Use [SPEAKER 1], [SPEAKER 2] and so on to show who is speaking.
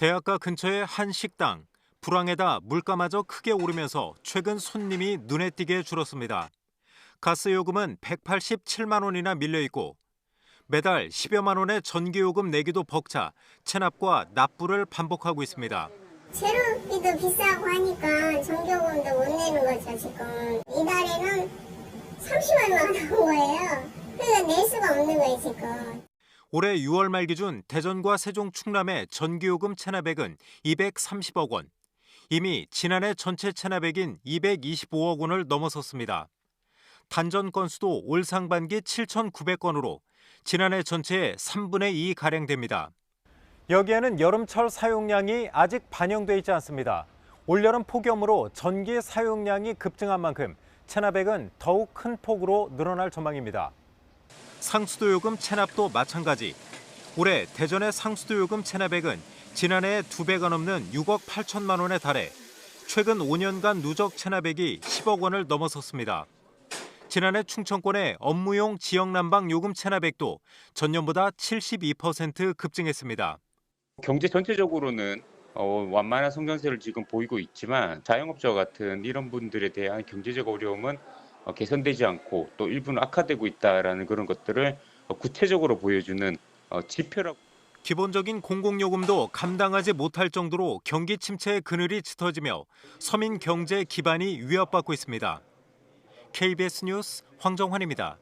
[SPEAKER 1] 대학가 근처의 한 식당. 불황에다 물가마저 크게 오르면서 최근 손님이 눈에 띄게 줄었습니다. 가스 요금은 187만 원이나 밀려 있고 매달 10여만 원의 전기요금 내기도 벅차 체납과 납부를 반복하고 있습니다.
[SPEAKER 2] 재료비도 비싸고 하니까 전기요금도 못 내는 거죠 지금 이달에는 30만 원 나온 거예요 그래서 낼 수가 없는 거예요 지금
[SPEAKER 1] 올해 6월 말 기준 대전과 세종 충남의 전기요금 체납액은 230억 원. 이미 지난해 전체 체납액인 225억 원을 넘어섰습니다. 단전 건수도 올 상반기 7,900건으로 지난해 전체의 3분의 2 가량 됩니다. 여기에는 여름철 사용량이 아직 반영돼 있지 않습니다. 올여름 폭염으로 전기 사용량이 급증한 만큼 체납액은 더욱 큰 폭으로 늘어날 전망입니다. 상수도 요금 체납도 마찬가지. 올해 대전의 상수도 요금 체납액은 지난해의 두 배가 넘는 6억 8천만 원에 달해 최근 5년간 누적 체납액이 10억 원을 넘어섰습니다. 지난해 충청권의 업무용 지역 난방 요금 체납액도 전년보다 72% 급증했습니다.
[SPEAKER 3] 경제 전체적으로는 어, 완만한 성장세를 지금 보이고 있지만 자영업자 같은 이런 분들에 대한 경제적 어려움은 어, 개선되지 않고 또 일부는 악화되고 있다라는 그런 것들을 어, 구체적으로 보여주는 어, 지표라고
[SPEAKER 1] 기본적인 공공요금도 감당하지 못할 정도로 경기 침체의 그늘이 짙어지며 서민 경제 기반이 위협받고 있습니다. KBS 뉴스 황정환입니다.